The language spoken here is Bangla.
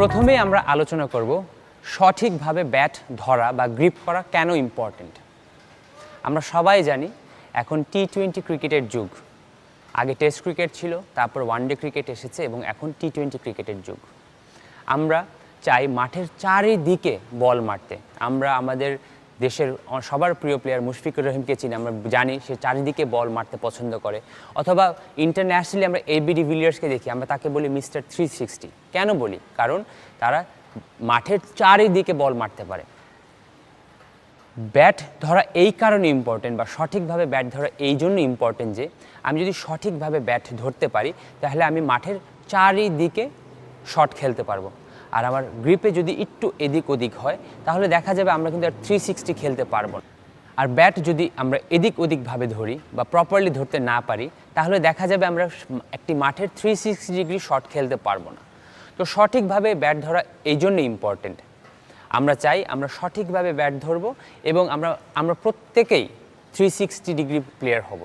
প্রথমেই আমরা আলোচনা করব সঠিকভাবে ব্যাট ধরা বা গ্রিপ করা কেন ইম্পর্টেন্ট আমরা সবাই জানি, এখন টি টোয়েন্টি ক্রিকেটের যুগ। আগে টেস্ট ক্রিকেট ছিল, তারপর ওয়ানডে ক্রিকেট এসেছে এবং এখন টি টোয়েন্টি ক্রিকেটের যুগ। আমরা চাই মাঠের চারিদিকে বল মারতে। আমরা আমাদের দেশের সবার প্রিয় প্লেয়ার মুশফিকুর রহিমকে চিনি, আমরা জানি সে চারিদিকে বল মারতে পছন্দ করে। অথবা ইন্টারন্যাশনালি আমরা এবি ডিভিলিয়ার্সকে দেখি, আমরা তাকে বলি মিস্টার থ্রি সিক্সটি কেন বলি? কারণ তারা মাঠের চারিদিকে বল মারতে পারে। ব্যাট ধরা এই কারণে ইম্পর্টেন্ট বা সঠিকভাবে ব্যাট ধরা এই জন্য ইম্পর্টেন্ট যে, আমি যদি সঠিকভাবে ব্যাট ধরতে পারি, তাহলে আমি মাঠের চারিদিকে শট খেলতে পারব। আর আমার গ্রিপে যদি একটু এদিক ওদিক হয়, তাহলে দেখা যাবে আমরা কিন্তু আর থ্রি সিক্সটি খেলতে পারব না। আর ব্যাট যদি আমরা এদিক ওদিকভাবে ধরি বা প্রপারলি ধরতে না পারি, তাহলে দেখা যাবে আমরা একটি মাঠের থ্রি সিক্সটি ডিগ্রি শট খেলতে পারব না। তো সঠিকভাবে ব্যাট ধরা এই জন্য ইম্পর্টেন্ট আমরা চাই আমরা সঠিকভাবে ব্যাট ধরবো এবং আমরা আমরা প্রত্যেকেই থ্রি সিক্সটি ডিগ্রি প্লেয়ার হব।